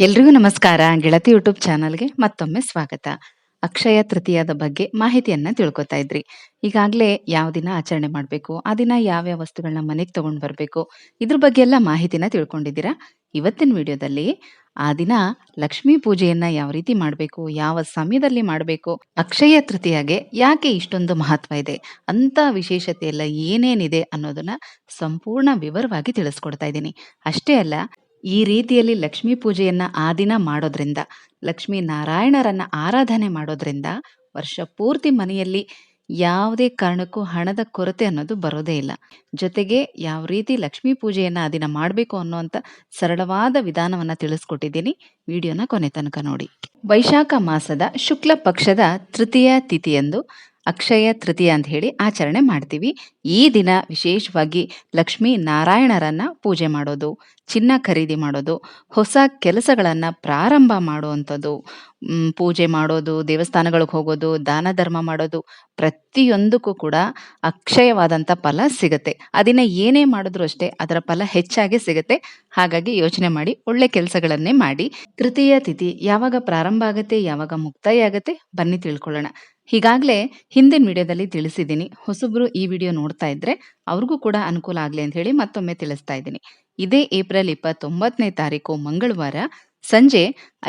ಎಲ್ರಿಗೂ ನಮಸ್ಕಾರ. ಗೆಳತಿ ಯೂಟ್ಯೂಬ್ ಚಾನಲ್ಗೆ ಮತ್ತೊಮ್ಮೆ ಸ್ವಾಗತ. ಅಕ್ಷಯ ತೃತೀಯದ ಬಗ್ಗೆ ಮಾಹಿತಿಯನ್ನ ತಿಳ್ಕೊತಾ ಇದ್ರಿ. ಈಗಾಗಲೇ ಯಾವ ದಿನ ಆಚರಣೆ ಮಾಡಬೇಕು, ಆ ದಿನ ಯಾವ್ಯಾವ ವಸ್ತುಗಳನ್ನ ಮನೆಗೆ ತಗೊಂಡು ಬರಬೇಕು, ಇದ್ರ ಬಗ್ಗೆ ಎಲ್ಲ ಮಾಹಿತಿನ ತಿಳ್ಕೊಂಡಿದ್ದೀರಾ? ಇವತ್ತಿನ ವಿಡಿಯೋದಲ್ಲಿ ಆ ದಿನ ಲಕ್ಷ್ಮೀ ಪೂಜೆಯನ್ನ ಯಾವ ರೀತಿ ಮಾಡಬೇಕು, ಯಾವ ಸಮಯದಲ್ಲಿ ಮಾಡಬೇಕು, ಅಕ್ಷಯ ತೃತೀಯಗೆ ಯಾಕೆ ಇಷ್ಟೊಂದು ಮಹತ್ವ ಇದೆ, ಅಂತ ವಿಶೇಷತೆ ಎಲ್ಲ ಏನೇನಿದೆ ಅನ್ನೋದನ್ನ ಸಂಪೂರ್ಣ ವಿವರವಾಗಿ ತಿಳಿಸ್ಕೊಡ್ತಾ ಇದ್ದೀನಿ. ಅಷ್ಟೇ ಅಲ್ಲ ಈ ರೀತಿಯಲ್ಲಿ ಲಕ್ಷ್ಮೀ ಪೂಜೆಯನ್ನ ಆ ದಿನ ಮಾಡೋದ್ರಿಂದ, ಲಕ್ಷ್ಮೀ ನಾರಾಯಣರನ್ನ ಆರಾಧನೆ ಮಾಡೋದ್ರಿಂದ ವರ್ಷ ಪೂರ್ತಿ ಮನೆಯಲ್ಲಿ ಯಾವುದೇ ಕಾರಣಕ್ಕೂ ಹಣದ ಕೊರತೆ ಅನ್ನೋದು ಬರೋದೇ ಇಲ್ಲ. ಜೊತೆಗೆ ಯಾವ ರೀತಿ ಲಕ್ಷ್ಮೀ ಪೂಜೆಯನ್ನ ಆ ದಿನ ಮಾಡಬೇಕು ಅನ್ನುವಂಥ ಸರಳವಾದ ವಿಧಾನವನ್ನ ತಿಳಿಸ್ಕೊಟ್ಟಿದ್ದೀನಿ. ವಿಡಿಯೋನ ಕೊನೆ ತನಕ ನೋಡಿ. ವೈಶಾಖ ಮಾಸದ ಶುಕ್ಲ ಪಕ್ಷದ ತೃತೀಯ ತಿಥಿಯಂದು ಅಕ್ಷಯ ತೃತೀಯ ಅಂತ ಹೇಳಿ ಆಚರಣೆ ಮಾಡ್ತೀವಿ. ಈ ದಿನ ವಿಶೇಷವಾಗಿ ಲಕ್ಷ್ಮೀ ನಾರಾಯಣರನ್ನ ಪೂಜೆ ಮಾಡೋದು. ಚಿನ್ನ ಖರೀದಿ ಮಾಡೋದು, ಹೊಸ ಕೆಲಸಗಳನ್ನು ಪ್ರಾರಂಭ ಮಾಡುವಂಥದ್ದು ಪೂಜೆ ಮಾಡೋದು, ದೇವಸ್ಥಾನಗಳಿಗೆ ಹೋಗೋದು, ದಾನ ಧರ್ಮ ಮಾಡೋದು, ಪ್ರತಿಯೊಂದಕ್ಕೂ ಕೂಡ ಅಕ್ಷಯವಾದಂಥ ಫಲ ಸಿಗುತ್ತೆ. ಅದನ್ನು ಏನೇ ಮಾಡಿದ್ರು ಅಷ್ಟೇ ಅದರ ಫಲ ಹೆಚ್ಚಾಗಿ ಸಿಗುತ್ತೆ. ಹಾಗಾಗಿ ಯೋಚನೆ ಮಾಡಿ, ಒಳ್ಳೆ ಕೆಲಸಗಳನ್ನೇ ಮಾಡಿ. ತೃತೀಯ ತಿಥಿ, ಯಾವಾಗ ಪ್ರಾರಂಭ ಆಗುತ್ತೆ, ಯಾವಾಗ ಮುಕ್ತಾಯ ಆಗುತ್ತೆ, ಬನ್ನಿ ತಿಳ್ಕೊಳ್ಳೋಣ. ಹೀಗಾಗಲೇ ಹಿಂದಿನ ವಿಡಿಯೋದಲ್ಲಿ ತಿಳಿಸಿದ್ದೀನಿ. ಹೊಸಬ್ರು ಈ ವಿಡಿಯೋ ನೋಡ್ತಾ ಇದ್ರೆ ಅವ್ರಿಗೂ ಕೂಡ ಅನುಕೂಲ ಆಗಲಿ ಅಂತ ಹೇಳಿ ಮತ್ತೊಮ್ಮೆ ತಿಳಿಸ್ತಾ ಇದ್ದೀನಿ. ಇದೇ ಏಪ್ರಿಲ್ ಇಪ್ಪತ್ತೊಂಬತ್ತನೇ ತಾರೀಕು ಮಂಗಳವಾರ ಸಂಜೆ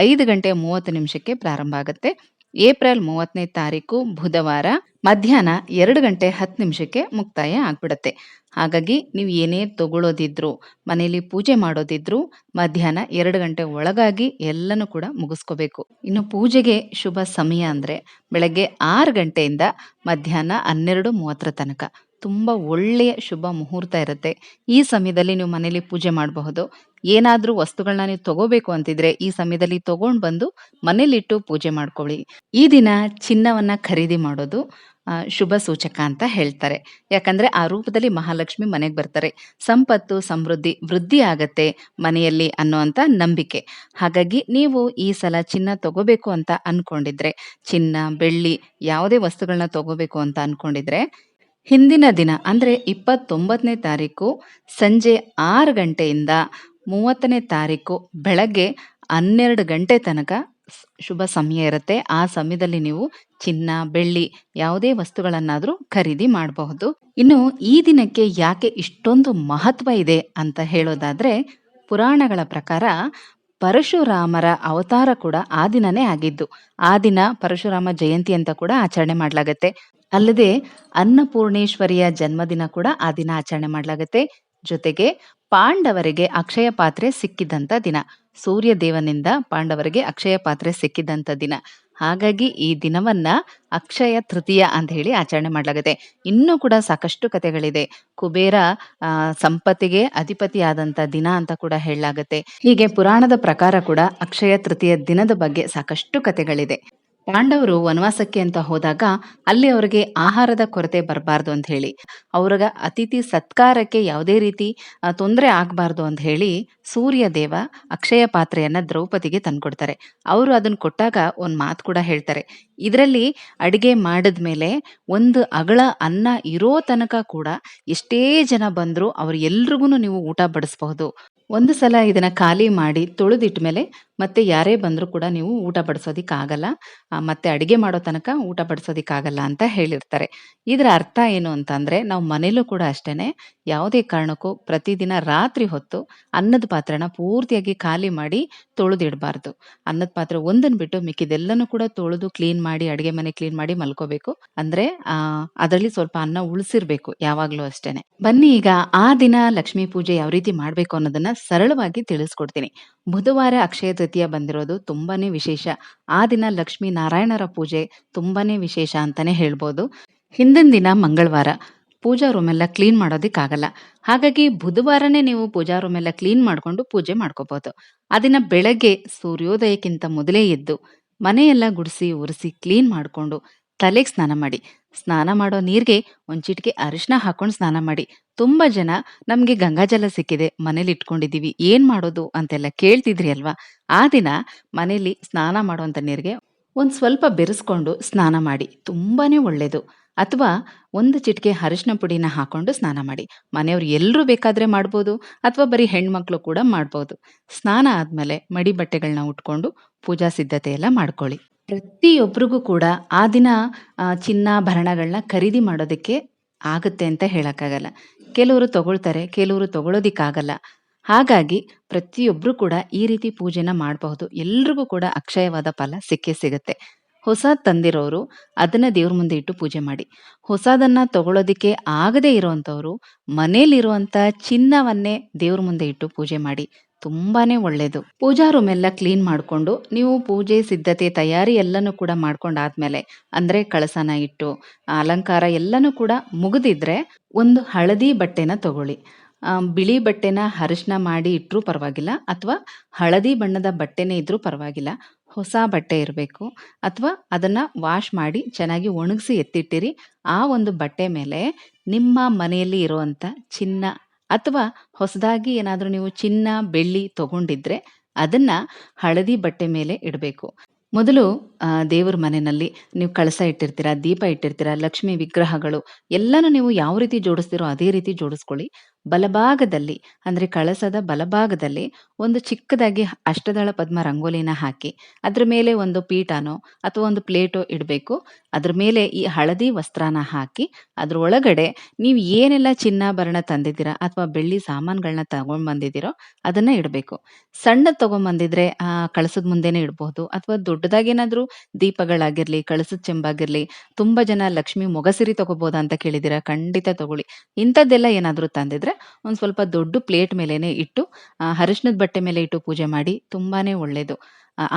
ಐದು ಗಂಟೆ ಮೂವತ್ತು ನಿಮಿಷಕ್ಕೆ ಪ್ರಾರಂಭ ಆಗುತ್ತೆ. ಏಪ್ರಿಲ್ ಮೂವತ್ತನೇ ತಾರೀಕು ಬುಧವಾರ ಮಧ್ಯಾಹ್ನ ಎರಡು ಗಂಟೆ ಹತ್ತು ನಿಮಿಷಕ್ಕೆ ಮುಕ್ತಾಯ ಆಗ್ಬಿಡುತ್ತೆ. ಹಾಗಾಗಿ ನೀವು ಏನೇ ತಗೊಳ್ಳೋದಿದ್ರು ಮನೆಯಲ್ಲಿ ಪೂಜೆ ಮಾಡೋದಿದ್ರು, ಮಧ್ಯಾಹ್ನ ಎರಡು ಗಂಟೆ ಒಳಗಾಗಿ ಎಲ್ಲನೂ ಕೂಡ ಮುಗಿಸ್ಕೋಬೇಕು. ಇನ್ನು ಪೂಜೆಗೆ ಶುಭ ಸಮಯ ಅಂದರೆ ಬೆಳಗ್ಗೆ ಆರು ಗಂಟೆಯಿಂದ ಮಧ್ಯಾಹ್ನ ಹನ್ನೆರಡು ಮೂವತ್ತರ ತನಕ. ತುಂಬಾ ಒಳ್ಳೆಯ ಶುಭ ಮುಹೂರ್ತ ಇರುತ್ತೆ. ಈ ಸಮಯದಲ್ಲಿ ನೀವು ಮನೇಲಿ ಪೂಜೆ ಮಾಡಬಹುದು. ಏನಾದರೂ ವಸ್ತುಗಳನ್ನ ನೀವು ತಗೋಬೇಕು ಅಂತಿದ್ರೆ ಈ ಸಮಯದಲ್ಲಿ ತಗೊಂಡು ಬಂದು ಮನೇಲಿಟ್ಟು ಪೂಜೆ ಮಾಡ್ಕೊಳ್ಳಿ. ಈ ದಿನ ಚಿನ್ನವನ್ನ ಖರೀದಿ ಮಾಡೋದು ಶುಭ ಸೂಚಕ ಅಂತ ಹೇಳ್ತಾರೆ. ಯಾಕಂದ್ರೆ ಆ ರೂಪದಲ್ಲಿ ಮಹಾಲಕ್ಷ್ಮಿ ಮನೆಗೆ ಬರ್ತಾರೆ. ಸಂಪತ್ತು, ಸಮೃದ್ಧಿ, ವೃದ್ಧಿ ಆಗತ್ತೆ ಮನೆಯಲ್ಲಿ ಅನ್ನುವಂತ ನಂಬಿಕೆ. ಹಾಗಾಗಿ ನೀವು ಈ ಸಲ ಚಿನ್ನ ತಗೋಬೇಕು ಅಂತ ಅನ್ಕೊಂಡಿದ್ರೆ, ಚಿನ್ನ, ಬೆಳ್ಳಿ, ಯಾವುದೇ ವಸ್ತುಗಳನ್ನ ತಗೋಬೇಕು ಅಂತ ಅನ್ಕೊಂಡಿದ್ರೆ ಹಿಂದಿನ ದಿನ, ಅಂದರೆ ಇಪ್ಪತ್ತೊಂಬತ್ತನೇ ತಾರೀಕು ಸಂಜೆ ಆರು ಗಂಟೆಯಿಂದ ಮೂವತ್ತನೇ ತಾರೀಕು ಬೆಳಗ್ಗೆ ಹನ್ನೆರಡು ಗಂಟೆ ತನಕ ಶುಭ ಸಮಯ ಇರುತ್ತೆ. ಆ ಸಮಯದಲ್ಲಿ ನೀವು ಚಿನ್ನ, ಬೆಳ್ಳಿ ಯಾವುದೇ ವಸ್ತುಗಳನ್ನಾದರೂ ಖರೀದಿ ಮಾಡಬಹುದು. ಇನ್ನು ಈ ದಿನಕ್ಕೆ ಯಾಕೆ ಇಷ್ಟೊಂದು ಮಹತ್ವ ಇದೆ ಅಂತ ಹೇಳೋದಾದರೆ, ಪುರಾಣಗಳ ಪ್ರಕಾರ ಪರಶುರಾಮರ ಅವತಾರ ಕೂಡ ಆ ದಿನನೇ ಆಗಿದ್ದು, ಆ ದಿನ ಪರಶುರಾಮ ಜಯಂತಿ ಅಂತ ಕೂಡ ಆಚರಣೆ ಮಾಡಲಾಗತ್ತೆ. ಅಲ್ಲದೆ ಅನ್ನಪೂರ್ಣೇಶ್ವರಿಯ ಜನ್ಮದಿನ ಕೂಡ ಆ ದಿನ ಆಚರಣೆ ಮಾಡಲಾಗತ್ತೆ. ಜೊತೆಗೆ ಪಾಂಡವರಿಗೆ ಅಕ್ಷಯ ಪಾತ್ರೆ ಸಿಕ್ಕಿದಂತ ದಿನ ಸೂರ್ಯ ದೇವನಿಂದ ಪಾಂಡವರಿಗೆ ಅಕ್ಷಯ ಪಾತ್ರೆ ಸಿಕ್ಕಿದಂತ ದಿನ. ಹಾಗಾಗಿ ಈ ದಿನವನ್ನ ಅಕ್ಷಯ ತೃತೀಯ ಅಂತ ಹೇಳಿ ಆಚರಣೆ ಮಾಡಲಾಗುತ್ತೆ. ಇನ್ನೂ ಕೂಡ ಸಾಕಷ್ಟು ಕಥೆಗಳಿದೆ. ಕುಬೇರ ಸಂಪತ್ತಿಗೆ ಅಧಿಪತಿಯಾದಂತ ದಿನ ಅಂತ ಕೂಡ ಹೇಳಲಾಗುತ್ತೆ. ಹೀಗೆ ಪುರಾಣದ ಪ್ರಕಾರ ಕೂಡ ಅಕ್ಷಯ ತೃತೀಯ ದಿನದ ಬಗ್ಗೆ ಸಾಕಷ್ಟು ಕಥೆಗಳಿದೆ. ಪಾಂಡವರು ವನವಾಸಕ್ಕೆ ಅಂತ ಹೋದಾಗ ಅಲ್ಲಿ ಅವರಿಗೆ ಆಹಾರದ ಕೊರತೆ ಬರಬಾರ್ದು ಅಂತ ಹೇಳಿ. ಅವ್ರಿಗೆ ಅತಿಥಿ ಸತ್ಕಾರಕ್ಕೆ ಯಾವುದೇ ರೀತಿ ತೊಂದರೆ ಆಗಬಾರ್ದು ಅಂತ ಹೇಳಿ ಸೂರ್ಯ ದೇವ ಅಕ್ಷಯ ಪಾತ್ರೆಯನ್ನ ದ್ರೌಪದಿಗೆ ತಂದ್ಕೊಡ್ತಾರೆ. ಅವರು ಅದನ್ನ ಕೊಟ್ಟಾಗ ಒಂದು ಮಾತು ಕೂಡ ಹೇಳ್ತಾರೆ. ಇದರಲ್ಲಿ ಅಡಿಗೆ ಮಾಡಿದ್ಮೇಲೆ ಒಂದು ಅಗಳ ಅನ್ನ ಇರೋ ತನಕ ಕೂಡ ಎಷ್ಟೇ ಜನ ಬಂದ್ರು ಅವ್ರ ಎಲ್ರಿಗೂ ನೀವು ಊಟ ಬಡಿಸಬಹುದು. ಒಂದು ಸಲ ಇದನ್ನ ಖಾಲಿ ಮಾಡಿ ತೊಳೆದಿಟ್ಮೇಲೆ ಮತ್ತೆ ಯಾರೇ ಬಂದ್ರು ಕೂಡ ನೀವು ಊಟ ಬಡಿಸೋದಿಕ್ ಆಗಲ್ಲ ಮತ್ತೆ ಅಡಿಗೆ ಮಾಡೋ ತನಕ ಊಟ ಬಡಿಸೋದಿಕ್ಕಾಗಲ್ಲ ಅಂತ ಹೇಳಿರ್ತಾರೆ. ಇದರ ಅರ್ಥ ಏನು ಅಂತಂದ್ರೆ, ನಾವು ಮನೇಲೂ ಕೂಡ ಅಷ್ಟೇನೆ ಯಾವುದೇ ಕಾರಣಕ್ಕೂ ಪ್ರತಿದಿನ ರಾತ್ರಿ ಹೊತ್ತು ಅನ್ನದ ಪಾತ್ರೆನ ಪೂರ್ತಿಯಾಗಿ ಖಾಲಿ ಮಾಡಿ ತೊಳೆದಿಡಬಾರ್ದು. ಅನ್ನದ ಪಾತ್ರೆ ಒಂದನ್ ಬಿಟ್ಟು ಮಿಕ್ಕಿದೆಲ್ಲನೂ ಕೂಡ ತೊಳೆದು ಕ್ಲೀನ್ ಮಾಡಿ, ಅಡಿಗೆ ಮನೆ ಕ್ಲೀನ್ ಮಾಡಿ ಮಲ್ಕೋಬೇಕು. ಅಂದ್ರೆ, ಆ, ಅದರಲ್ಲಿ ಸ್ವಲ್ಪ ಅನ್ನ ಉಳಿಸಿರ್ಬೇಕು ಯಾವಾಗ್ಲೂ ಅಷ್ಟೇನೆ. ಬನ್ನಿ ಈಗ ಆ ದಿನ ಲಕ್ಷ್ಮೀ ಪೂಜೆ ಯಾವ ರೀತಿ ಮಾಡ್ಬೇಕು ಅನ್ನೋದನ್ನ ಸರಳವಾಗಿ ತಿಳಿಸ್ಕೊಡ್ತೀನಿ. ಬುಧವಾರ ಅಕ್ಷಯ ಬಂದಿರೋದು ತುಂಬಾನೇ ವಿಶೇಷ. ಆ ದಿನ ಲಕ್ಷ್ಮೀ ನಾರಾಯಣರ ಪೂಜೆ ತುಂಬಾನೇ ವಿಶೇಷ ಅಂತಾನೆ ಹೇಳ್ಬೋದು. ಹಿಂದಿನ ದಿನ ಮಂಗಳವಾರ ಪೂಜಾ ರೂಮ್ ಎಲ್ಲ ಕ್ಲೀನ್ ಮಾಡೋದಿಕ್ಕಾಗಲ್ಲ. ಹಾಗಾಗಿ ಬುಧವಾರನೇ ನೀವು ಪೂಜಾ ರೂಮ್ ಎಲ್ಲ ಕ್ಲೀನ್ ಮಾಡ್ಕೊಂಡು ಪೂಜೆ ಮಾಡ್ಕೋಬಹುದು ಅದಿನ ಬೆಳಗ್ಗೆ ಸೂರ್ಯೋದಯಕ್ಕಿಂತ ಮೊದಲೇ ಎದ್ದು ಮನೆಯೆಲ್ಲ ಗುಡಿಸಿ, ಉರಿಸಿ, ಕ್ಲೀನ್ ಮಾಡ್ಕೊಂಡು ತಲೆಗೆ ಸ್ನಾನ ಮಾಡಿ. ಸ್ನಾನ ಮಾಡೋ ನೀರಿಗೆ ಒಂದು ಚಿಟಿಕೆ ಅರಿಶಿನ ಹಾಕೊಂಡು ಸ್ನಾನ ಮಾಡಿ ತುಂಬ ಜನ ನಮಗೆ ಗಂಗಾಜಲ ಸಿಕ್ಕಿದೆ, ಮನೇಲಿ ಇಟ್ಕೊಂಡಿದ್ದೀವಿ ಏನು ಮಾಡೋದು ಅಂತೆಲ್ಲ ಕೇಳ್ತಿದ್ರಿ ಅಲ್ವಾ ಆ ದಿನ ಮನೇಲಿ ಸ್ನಾನ ಮಾಡೋವಂಥ ನೀರಿಗೆ ಒಂದು ಸ್ವಲ್ಪ ಬೆರೆಸ್ಕೊಂಡು ಸ್ನಾನ ಮಾಡಿ ತುಂಬಾನೇ ಒಳ್ಳೆಯದು ಅಥವಾ ಒಂದು ಚಿಟಿಕೆ ಅರಿಶಿನ ಪುಡಿನ ಹಾಕೊಂಡು ಸ್ನಾನ ಮಾಡಿ. ಮನೆಯವ್ರು ಎಲ್ಲರೂ ಬೇಕಾದರೆ ಮಾಡ್ಬೋದು, ಅಥವಾ ಬರೀ ಹೆಣ್ಮಕ್ಳು ಕೂಡ ಮಾಡ್ಬೋದು. ಸ್ನಾನ ಆದ್ಮೇಲೆ ಮಡಿ ಬಟ್ಟೆಗಳನ್ನ ಉಟ್ಕೊಂಡು ಪೂಜಾ ಸಿದ್ಧತೆ ಎಲ್ಲ ಮಾಡ್ಕೊಳ್ಳಿ. ಪ್ರತಿಯೊಬ್ಬರಿಗೂ ಕೂಡ ಆ ದಿನ ಚಿನ್ನಾಭರಣಗಳನ್ನ ಖರೀದಿ ಮಾಡೋದಕ್ಕೆ ಆಗುತ್ತೆ ಅಂತ ಹೇಳೋಕ್ಕಾಗಲ್ಲ ಕೆಲವರು ತಗೊಳ್ತಾರೆ, ಕೆಲವರು ತಗೊಳ್ಳೋದಿಕ್ಕಾಗಲ್ಲ. ಹಾಗಾಗಿ ಪ್ರತಿಯೊಬ್ಬರು ಕೂಡ ಈ ರೀತಿ ಪೂಜೆನ ಮಾಡಬಹುದು. ಎಲ್ರಿಗೂ ಕೂಡ ಅಕ್ಷಯವಾದ ಫಲ ಸಿಕ್ಕೇ ಸಿಗುತ್ತೆ. ಹೊಸ ತಂದಿರೋರು ಅದನ್ನ ದೇವ್ರ ಮುಂದೆ ಇಟ್ಟು ಪೂಜೆ ಮಾಡಿ. ಹೊಸದನ್ನ ತಗೊಳ್ಳೋದಿಕ್ಕೆ ಆಗದೇ ಇರುವಂತವ್ರು ಮನೇಲಿರುವಂತ ಚಿನ್ನವನ್ನೇ ದೇವ್ರ ಮುಂದೆ ಇಟ್ಟು ಪೂಜೆ ಮಾಡಿ. ತುಂಬಾನೇ ಒಳ್ಳೆಯದು ಪೂಜಾ ರೂಮ್ ಎಲ್ಲ ಕ್ಲೀನ್ ಮಾಡಿಕೊಂಡು, ನೀವು ಪೂಜೆ, ಸಿದ್ಧತೆ, ತಯಾರಿ ಎಲ್ಲನೂ ಕೂಡ ಮಾಡ್ಕೊಂಡಾದ್ಮೇಲೆ, ಅಂದರೆ ಕಳಸನ ಇಟ್ಟು, ಅಲಂಕಾರ ಎಲ್ಲನೂ ಕೂಡ ಮುಗಿದಿದ್ರೆ ಒಂದು ಹಳದಿ ಬಟ್ಟೆನ ತಗೊಳ್ಳಿ. ಬಿಳಿ ಬಟ್ಟೆನ ಅರಿಶಿನ ಮಾಡಿ ಇಟ್ಟರೂ ಪರವಾಗಿಲ್ಲ, ಅಥವಾ ಹಳದಿ ಬಣ್ಣದ ಬಟ್ಟೆನೇ ಇದ್ರೂ ಪರವಾಗಿಲ್ಲ. ಹೊಸ ಬಟ್ಟೆ ಇರಬೇಕು, ಅಥವಾ ಅದನ್ನ ವಾಶ್ ಮಾಡಿ ಚೆನ್ನಾಗಿ ಒಣಗಿಸಿ ಎತ್ತಿಟ್ಟಿರಿ. ಆ ಒಂದು ಬಟ್ಟೆ ಮೇಲೆ ನಿಮ್ಮ ಮನೆಯಲ್ಲಿ ಇರುವಂಥ ಚಿನ್ನ ಅಥವಾ ಹೊಸದಾಗಿ ಏನಾದರೂ ನೀವು ಚಿನ್ನ, ಬೆಳ್ಳಿ ತಗೊಂಡಿದ್ರೆ ಅದನ್ನ ಹಳದಿ ಬಟ್ಟೆ ಮೇಲೆ ಇಡಬೇಕು. ಮೊದಲು ದೇವರ ಮನೆಯಲ್ಲಿ ನೀವು ಕಳಸ ಇಟ್ಟಿರ್ತೀರಾ, ದೀಪ ಇಟ್ಟಿರ್ತೀರಾ, ಲಕ್ಷ್ಮಿ ವಿಗ್ರಹಗಳು ಎಲ್ಲನೂ ನೀವು ಯಾವ ರೀತಿ ಜೋಡಿಸ್ತೀರೋ ಅದೇ ರೀತಿ ಜೋಡಿಸ್ಕೊಳ್ಳಿ. ಬಲಭಾಗದಲ್ಲಿ, ಅಂದ್ರೆ ಕಳಸದ ಬಲಭಾಗದಲ್ಲಿ ಒಂದು ಚಿಕ್ಕದಾಗಿ ಅಷ್ಟದಳ ಪದ್ಮ ರಂಗೋಲಿನ ಹಾಕಿ, ಅದ್ರ ಮೇಲೆ ಒಂದು ಪೀಠನೋ ಅಥವಾ ಒಂದು ಪ್ಲೇಟೋ ಇಡಬೇಕು. ಅದ್ರ ಮೇಲೆ ಈ ಹಳದಿ ವಸ್ತ್ರನ ಹಾಕಿ, ಅದ್ರ ಒಳಗಡೆ ನೀವು ಏನೆಲ್ಲ ಚಿನ್ನಾಭರಣ ತಂದಿದ್ದೀರಾ ಅಥವಾ ಬೆಳ್ಳಿ ಸಾಮಾನುಗಳನ್ನ ತಗೊಂಡ್ ಬಂದಿದ್ದೀರೋ ಅದನ್ನ ಇಡಬೇಕು. ಸಣ್ಣದ್ ತೊಗೊಂಬಂದಿದ್ರೆ ಆ, ಕಳಸದ ಮುಂದೆನೇ ಇಡಬಹುದು ಅಥವಾ ದೊಡ್ಡದಾಗೇನಾದರೂ ದೀಪಗಳಾಗಿರಲಿ, ಕಳಸದ ಚೆಂಬಾಗಿರಲಿ, ತುಂಬಾ ಜನ ಲಕ್ಷ್ಮಿ ಮೊಗಸಿರಿ ತಗೋಬೋದಾ ಅಂತ ಕೇಳಿದ್ದೀರಾ? ಖಂಡಿತ ತಗೊಳ್ಳಿ. ಇಂಥದ್ದೆಲ್ಲ ಏನಾದರೂ ತಂದಿದ್ರೆ ಒಂದ್ ಸ್ವಲ್ಪ ದೊಡ್ಡ ಪ್ಲೇಟ್ ಮೇಲೇನೆ ಇಟ್ಟು ಆ, ಅರಿಶಿಣದ ಬಟ್ಟೆ ಮೇಲೆ ಇಟ್ಟು ಪೂಜೆ ಮಾಡಿ ತುಂಬಾನೇ ಒಳ್ಳೇದು.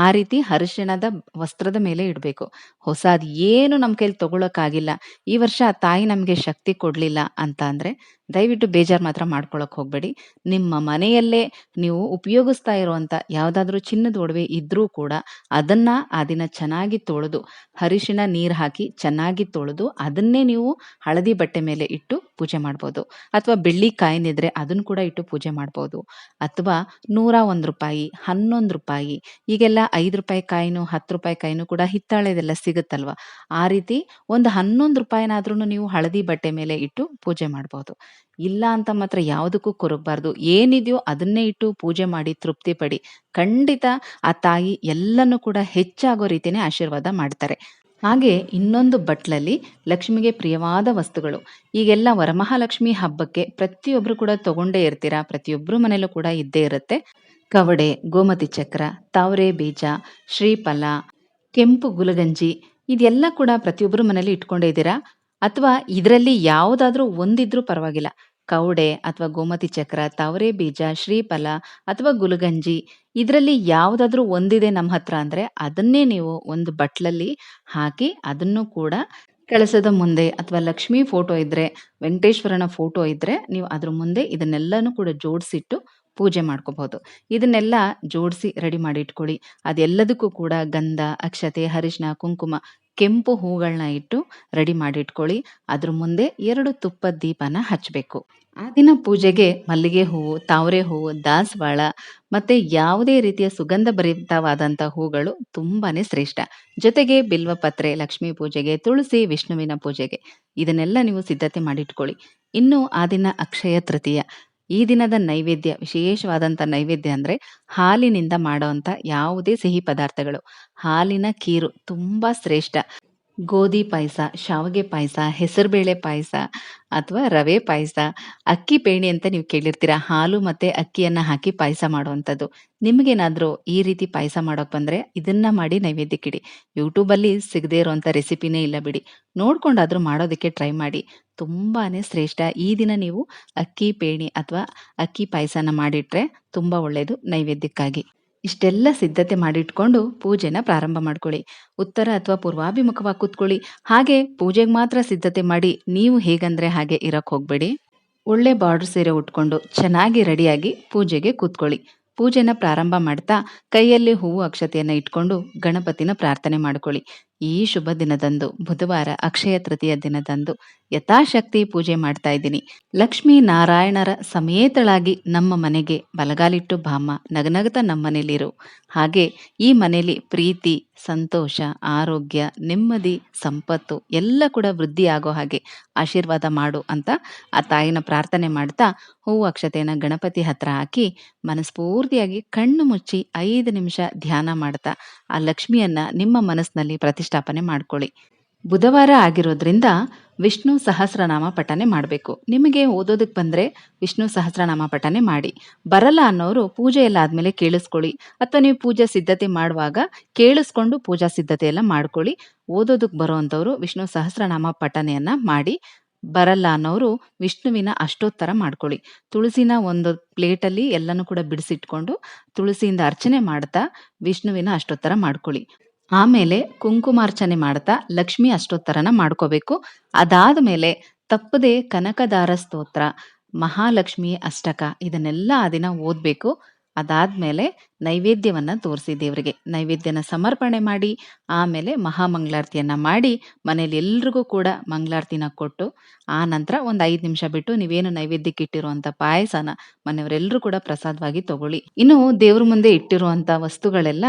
ಆ ರೀತಿ ಹರಿಶಿಣದ ವಸ್ತ್ರದ ಮೇಲೆ ಇಡಬೇಕು. ಹೊಸದು ಏನು ನಮ್ ಕೈಲಿ ತಗೊಳಕ್ಕಾಗಿಲ್ಲ, ಈ ವರ್ಷ ತಾಯಿ ನಮ್ಗೆ ಶಕ್ತಿ ಕೊಡ್ಲಿಲ್ಲ ಅಂತ ಅಂದ್ರೆ ದಯವಿಟ್ಟು ಬೇಜಾರ್ ಮಾತ್ರ ಮಾಡ್ಕೊಳಕ್ ಹೋಗ್ಬೇಡಿ. ನಿಮ್ಮ ಮನೆಯಲ್ಲೇ ನೀವು ಉಪಯೋಗಿಸ್ತಾ ಇರುವಂತ ಯಾವ್ದಾದ್ರೂ ಚಿನ್ನದ ಒಡವೆ ಇದ್ರೂ ಕೂಡ ಅದನ್ನ ಆ ದಿನ ಚೆನ್ನಾಗಿ ತೊಳೆದು ಹರಿಶಿನ ನೀರ್ ಹಾಕಿ ಚೆನ್ನಾಗಿ ತೊಳೆದು ಅದನ್ನೇ ನೀವು ಹಳದಿ ಬಟ್ಟೆ ಮೇಲೆ ಇಟ್ಟು ಪೂಜೆ ಮಾಡ್ಬೋದು. ಅಥವಾ ಬೆಳ್ಳಿ ಕಾಯಿನಿದ್ರೆ ಅದನ್ನ ಕೂಡ ಇಟ್ಟು ಪೂಜೆ ಮಾಡ್ಬೋದು. ಅಥವಾ ನೂರ ಒಂದ್ ರೂಪಾಯಿ, ಹನ್ನೊಂದ್ ರೂಪಾಯಿ ಈಗೆಲ್ಲ ಐದು ರೂಪಾಯಿ ಕಾಯಿನು, ಹತ್ತು ರೂಪಾಯಿ ಕಾಯಿನು ಕೂಡ ಹಿತ್ತಾಳೆದೆಲ್ಲ ಸಿಗುತ್ತಲ್ವಾ? ಆ ರೀತಿ ಒಂದು ಹನ್ನೊಂದು ರೂಪಾಯಿನಾದ್ರೂ ನೀವು ಹಳದಿ ಬಟ್ಟೆ ಮೇಲೆ ಇಟ್ಟು ಪೂಜೆ ಮಾಡ್ಬೋದು. ಇಲ್ಲ ಅಂತ ಮಾತ್ರ ಯಾವುದಕ್ಕೂ ಕೊರಗಬಾರ್ದು. ಏನಿದೆಯೋ ಅದನ್ನೇ ಇಟ್ಟು ಪೂಜೆ ಮಾಡಿ ತೃಪ್ತಿ ಪಡಿ. ಖಂಡಿತ ಆ ತಾಯಿ ಎಲ್ಲನೂ ಕೂಡ ಹೆಚ್ಚಾಗೋ ರೀತಿಯೇ ಆಶೀರ್ವಾದ ಮಾಡ್ತಾರೆ. ಹಾಗೆ ಇನ್ನೊಂದು ಬಟ್ಲಲ್ಲಿ ಲಕ್ಷ್ಮಿಗೆ ಪ್ರಿಯವಾದ ವಸ್ತುಗಳು. ಈಗೆಲ್ಲ ವರಮಹಾಲಕ್ಷ್ಮಿ ಹಬ್ಬಕ್ಕೆ ಪ್ರತಿಯೊಬ್ಬರು ಕೂಡ ತಗೊಂಡೇ ಇರ್ತೀರಾ. ಪ್ರತಿಯೊಬ್ಬರು ಮನೇಲೂ ಕೂಡ ಇದ್ದೇ ಇರುತ್ತೆ. ಕವಡೆ, ಗೋಮತಿ ಚಕ್ರ, ತಾವರೆ ಬೀಜ, ಶ್ರೀಫಲ, ಕೆಂಪು ಗುಲಗಂಜಿ ಇದೆಲ್ಲ ಕೂಡ ಪ್ರತಿಯೊಬ್ಬರು ಮನೇಲಿ ಇಟ್ಕೊಂಡೇ ಇದ್ದೀರಾ? ಅಥವಾ ಇದರಲ್ಲಿ ಯಾವುದಾದ್ರೂ ಒಂದಿದ್ರೂ ಪರವಾಗಿಲ್ಲ. ಕೌಡೆ ಅಥವಾ ಗೋಮತಿ ಚಕ್ರ, ತಾವರೆ ಬೀಜ, ಶ್ರೀಫಲ ಅಥವಾ ಗುಲಗಂಜಿ ಇದರಲ್ಲಿ ಯಾವುದಾದ್ರೂ ಒಂದಿದೆ ನಮ್ಮ ಹತ್ರ ಅಂದ್ರೆ ಅದನ್ನೇ ನೀವು ಒಂದು ಬಟ್ಲಲ್ಲಿ ಹಾಕಿ ಅದನ್ನು ಕೂಡ ಕಳಸದ ಮುಂದೆ ಅಥವಾ ಲಕ್ಷ್ಮಿ ಫೋಟೋ ಇದ್ರೆ, ವೆಂಕಟೇಶ್ವರನ ಫೋಟೋ ಇದ್ರೆ ನೀವು ಅದ್ರ ಮುಂದೆ ಇದನ್ನೆಲ್ಲನೂ ಕೂಡ ಜೋಡಿಸಿಟ್ಟು ಪೂಜೆ ಮಾಡ್ಕೋಬಹುದು. ಇದನ್ನೆಲ್ಲ ಜೋಡಿಸಿ ರೆಡಿ ಮಾಡಿ ಇಟ್ಕೊಳ್ಳಿ. ಅದೆಲ್ಲದಕ್ಕೂ ಕೂಡ ಗಂಧ, ಅಕ್ಷತೆ, ಹರಿಶಿನ ಕುಂಕುಮ, ಕೆಂಪು ಹೂಗಳನ್ನ ಇಟ್ಟು ರೆಡಿ ಮಾಡಿ ಇಟ್ಕೊಳ್ಳಿ. ಅದ್ರ ಮುಂದೆ ಎರಡು ತುಪ್ಪದ ದೀಪನ ಹಚ್ಚಬೇಕು ಆ ದಿನ ಪೂಜೆಗೆ ಮಲ್ಲಿಗೆ ಹೂವು, ತಾವರೆ ಹೂವು, ದಾಸವಾಳ ಮತ್ತೆ ಯಾವುದೇ ರೀತಿಯ ಸುಗಂಧ ಭರಿತವಾದಂತ ಹೂಗಳು ತುಂಬಾನೇ ಶ್ರೇಷ್ಠ. ಜೊತೆಗೆ ಬಿಲ್ವಪತ್ರೆ ಲಕ್ಷ್ಮೀ ಪೂಜೆಗೆ, ತುಳಸಿ ವಿಷ್ಣುವಿನ ಪೂಜೆಗೆ ಇದನ್ನೆಲ್ಲ ನೀವು ಸಿದ್ಧತೆ ಮಾಡಿಟ್ಕೊಳ್ಳಿ. ಇನ್ನು ಆ ದಿನ ಅಕ್ಷಯ ತೃತೀಯ. ಈ ದಿನದ ನೈವೇದ್ಯ, ವಿಶೇಷವಾದಂತ ನೈವೇದ್ಯ ಅಂದ್ರೆ ಹಾಲಿನಿಂದ ಮಾಡುವಂತ ಯಾವುದೇ ಸಿಹಿ ಪದಾರ್ಥಗಳು. ಹಾಲಿನ ಕೀರು ತುಂಬಾ ಶ್ರೇಷ್ಠ. ಗೋಧಿ ಪಾಯಸ, ಶಾವಿಗೆ ಪಾಯಸ, ಹೆಸರುಬೇಳೆ ಪಾಯಸ ಅಥವಾ ರವೆ ಪಾಯಸ, ಅಕ್ಕಿ ಪೇಣಿ ಅಂತ ನೀವು ಕೇಳಿರ್ತೀರಾ. ಹಾಲು ಮತ್ತೆ ಅಕ್ಕಿಯನ್ನ ಹಾಕಿ ಪಾಯಸ ಮಾಡುವಂಥದ್ದು. ನಿಮಗೇನಾದರೂ ಈ ರೀತಿ ಪಾಯಸ ಮಾಡೋಕೆ ಬಂದ್ರೆ ಇದನ್ನ ಮಾಡಿ ನೈವೇದ್ಯಕ್ಕಿಡಿ. ಯೂಟ್ಯೂಬಲ್ಲಿ ಸಿಗದೇ ಇರುವಂಥ ರೆಸಿಪಿನೇ ಇಲ್ಲ ಬಿಡಿ. ನೋಡ್ಕೊಂಡಾದರೂ ಮಾಡೋದಕ್ಕೆ ಟ್ರೈ ಮಾಡಿ. ತುಂಬಾನೇ ಶ್ರೇಷ್ಠ. ಈ ದಿನ ನೀವು ಅಕ್ಕಿ ಪೇಣಿ ಅಥವಾ ಅಕ್ಕಿ ಪಾಯಸನ ಮಾಡಿಟ್ರೆ ತುಂಬಾ ಒಳ್ಳೇದು ನೈವೇದ್ಯಕ್ಕಾಗಿ. ಇಷ್ಟೆಲ್ಲ ಸಿದ್ಧತೆ ಮಾಡಿಟ್ಕೊಂಡು ಪೂಜೆನ ಪ್ರಾರಂಭ ಮಾಡ್ಕೊಳ್ಳಿ. ಉತ್ತರ ಅಥವಾ ಪೂರ್ವಾಭಿಮುಖವಾಗಿ ಕೂತ್ಕೊಳ್ಳಿ. ಹಾಗೆ ಪೂಜೆಗೆ ಮಾತ್ರ ಸಿದ್ಧತೆ ಮಾಡಿ ನೀವು ಹೇಗಂದ್ರೆ ಹಾಗೆ ಇರಕ್ಕೆ ಹೋಗ್ಬೇಡಿ. ಒಳ್ಳೆ ಬಾರ್ಡರ್ ಸೀರೆ ಉಟ್ಕೊಂಡು ಚೆನ್ನಾಗಿ ರೆಡಿಯಾಗಿ ಪೂಜೆಗೆ ಕೂತ್ಕೊಳ್ಳಿ. ಪೂಜೆನ ಪ್ರಾರಂಭ ಮಾಡ್ತಾ ಕೈಯಲ್ಲಿ ಹೂವು, ಅಕ್ಷತೆಯನ್ನ ಇಟ್ಕೊಂಡು ಗಣಪತಿನ ಪ್ರಾರ್ಥನೆ ಮಾಡ್ಕೊಳ್ಳಿ. ಈ ಶುಭ ದಿನದಂದು, ಬುಧವಾರ ಅಕ್ಷಯ ತೃತೀಯ ದಿನದಂದು ಯಥಾಶಕ್ತಿ ಪೂಜೆ ಮಾಡ್ತಾ ಇದ್ದೀನಿ. ಲಕ್ಷ್ಮೀ ನಾರಾಯಣರ ಸಮೇತಳಾಗಿ ನಮ್ಮ ಮನೆಗೆ ಬಲಗಾಲಿಟ್ಟು ಬಾಮ್ಮ ನಗನಗತ ನಮ್ಮ ಮನೇಲಿರು ಹಾಗೆ ಈ ಮನೆಯಲ್ಲಿ ಪ್ರೀತಿ, ಸಂತೋಷ, ಆರೋಗ್ಯ, ನೆಮ್ಮದಿ, ಸಂಪತ್ತು ಎಲ್ಲ ಕೂಡ ವೃದ್ಧಿ ಆಗೋ ಹಾಗೆ ಆಶೀರ್ವಾದ ಮಾಡು ಅಂತ ಆ ತಾಯಿನ ಪ್ರಾರ್ಥನೆ ಮಾಡ್ತಾ ಹೂವು ಅಕ್ಷತೆಯನ್ನು ಗಣಪತಿ ಹತ್ರ ಹಾಕಿ ಮನಸ್ಫೂರ್ತಿಯಾಗಿ ಕಣ್ಣು ಮುಚ್ಚಿ ಐದು ನಿಮಿಷ ಧ್ಯಾನ ಮಾಡ್ತಾ ಆ ಲಕ್ಷ್ಮಿಯನ್ನ ನಿಮ್ಮ ಮನಸ್ಸಿನಲ್ಲಿ ಪ್ರತಿಷ್ಠಾಪನೆ ಮಾಡ್ಕೊಳ್ಳಿ. ಬುಧವಾರ ಆಗಿರೋದ್ರಿಂದ ವಿಷ್ಣು ಸಹಸ್ರನಾಮ ಪಠನೆ ಮಾಡಬೇಕು. ನಿಮಗೆ ಓದೋದಕ್ಕೆ ಬಂದರೆ ವಿಷ್ಣು ಸಹಸ್ರನಾಮ ಪಠನೆ ಮಾಡಿ. ಬರಲ್ಲ ಅನ್ನೋರು ಪೂಜೆ ಎಲ್ಲ ಆದಮೇಲೆ ಕೇಳಿಸ್ಕೊಳ್ಳಿ. ಅಥವಾ ನೀವು ಪೂಜಾ ಸಿದ್ಧತೆ ಮಾಡುವಾಗ ಕೇಳಿಸ್ಕೊಂಡು ಪೂಜಾ ಸಿದ್ಧತೆ ಎಲ್ಲ ಮಾಡ್ಕೊಳ್ಳಿ. ಓದೋದಕ್ಕೆ ಬರೋ ಅಂಥವ್ರು ವಿಷ್ಣು ಸಹಸ್ರನಾಮ ಪಠನೆಯನ್ನು ಮಾಡಿ. ಬರಲ್ಲ ಅನ್ನೋರು ವಿಷ್ಣುವಿನ ಅಷ್ಟೋತ್ತರ ಮಾಡ್ಕೊಳ್ಳಿ. ತುಳಸಿನ ಒಂದು ಪ್ಲೇಟಲ್ಲಿ ಎಲ್ಲನೂ ಕೂಡ ಬಿಡಿಸಿಟ್ಕೊಂಡು ತುಳಸಿಯಿಂದ ಅರ್ಚನೆ ಮಾಡ್ತಾ ವಿಷ್ಣುವಿನ ಅಷ್ಟೋತ್ತರ ಮಾಡ್ಕೊಳ್ಳಿ. ಆಮೇಲೆ ಕುಂಕುಮಾರ್ಚನೆ ಮಾಡ್ತಾ ಲಕ್ಷ್ಮಿ ಅಷ್ಟೋತ್ತರನ ಮಾಡ್ಕೋಬೇಕು. ಅದಾದ ಮೇಲೆ ತಪ್ಪದೆ ಕನಕದಾರ ಸ್ತೋತ್ರ, ಮಹಾಲಕ್ಷ್ಮಿ ಅಷ್ಟಕ, ಇದನ್ನೆಲ್ಲ ಆ ದಿನ ಓದಬೇಕು. ಅದಾದ್ಮೇಲೆ ನೈವೇದ್ಯವನ್ನ ತೋರಿಸಿ ದೇವರಿಗೆ. ನೈವೇದ್ಯನ ಸಮರ್ಪಣೆ ಮಾಡಿ, ಆಮೇಲೆ ಮಹಾಮಂಗಳಾರತಿಯನ್ನು ಮಾಡಿ, ಮನೇಲಿ ಎಲ್ರಿಗೂ ಕೂಡ ಮಂಗಳಾರತಿನ ಕೊಟ್ಟು, ಆ ನಂತರ ಒಂದು ಐದು ನಿಮಿಷ ಬಿಟ್ಟು ನೀವೇನು ನೈವೇದ್ಯಕ್ಕೆ ಇಟ್ಟಿರುವಂತ ಪಾಯಸನ ಮನೆಯವರೆಲ್ಲರೂ ಕೂಡ ಪ್ರಸಾದವಾಗಿ ತಗೊಳ್ಳಿ. ಇನ್ನು ದೇವ್ರ ಮುಂದೆ ಇಟ್ಟಿರುವಂತ ವಸ್ತುಗಳೆಲ್ಲ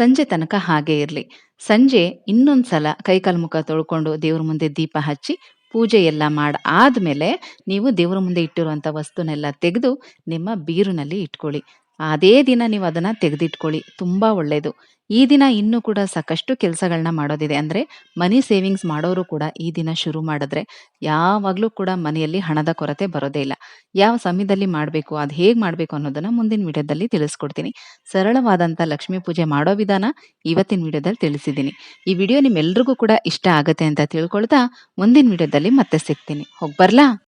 ಸಂಜೆ ತನಕ ಹಾಗೆ ಇರಲಿ. ಸಂಜೆ ಇನ್ನೊಂದ್ಸಲ ಕೈಕಾಲು ಮುಖ ತೊಳ್ಕೊಂಡು ದೇವ್ರ ಮುಂದೆ ದೀಪ ಹಚ್ಚಿ ಪೂಜೆ ಎಲ್ಲ ಮಾಡಿ, ಆದ್ಮೇಲೆ ನೀವು ದೇವ್ರ ಮುಂದೆ ಇಟ್ಟಿರುವಂತ ವಸ್ತುನೆಲ್ಲ ತೆಗೆದು ನಿಮ್ಮ ಬೀರುನಲ್ಲಿ ಇಟ್ಕೊಳ್ಳಿ. ಅದೇ ದಿನ ನೀವು ಅದನ್ನ ತೆಗೆದಿಟ್ಕೊಳ್ಳಿ. ತುಂಬಾ ಒಳ್ಳೆಯದು ಈ ದಿನ ಇನ್ನೂ ಕೂಡ ಸಾಕಷ್ಟು ಕೆಲಸಗಳನ್ನ ಮಾಡೋದಿದೆ. ಅಂದ್ರೆ ಮನಿ ಸೇವಿಂಗ್ಸ್ ಮಾಡೋರು ಕೂಡ ಈ ದಿನ ಶುರು ಮಾಡಿದ್ರೆ ಯಾವಾಗಲೂ ಕೂಡ ಮನೆಯಲ್ಲಿ ಹಣದ ಕೊರತೆ ಬರೋದೇ ಇಲ್ಲ. ಯಾವ ಸಮಯದಲ್ಲಿ ಮಾಡಬೇಕು, ಅದು ಹೇಗೆ ಮಾಡಬೇಕು ಅನ್ನೋದನ್ನ ಮುಂದಿನ ವಿಡಿಯೋದಲ್ಲಿ ತಿಳಿಸ್ಕೊಡ್ತೀನಿ. ಸರಳವಾದಂಥ ಲಕ್ಷ್ಮೀ ಪೂಜೆ ಮಾಡೋ ವಿಧಾನ ಇವತ್ತಿನ ವಿಡಿಯೋದಲ್ಲಿ ತಿಳಿಸಿದ್ದೀನಿ. ಈ ವಿಡಿಯೋ ನಿಮ್ಮೆಲ್ರಿಗೂ ಕೂಡ ಇಷ್ಟ ಆಗುತ್ತೆ ಅಂತ ತಿಳ್ಕೊಳ್ತಾ ಮುಂದಿನ ವಿಡಿಯೋದಲ್ಲಿ ಮತ್ತೆ ಸಿಗ್ತೀನಿ. ಹೋಗಿ ಬರ್ಲಾ?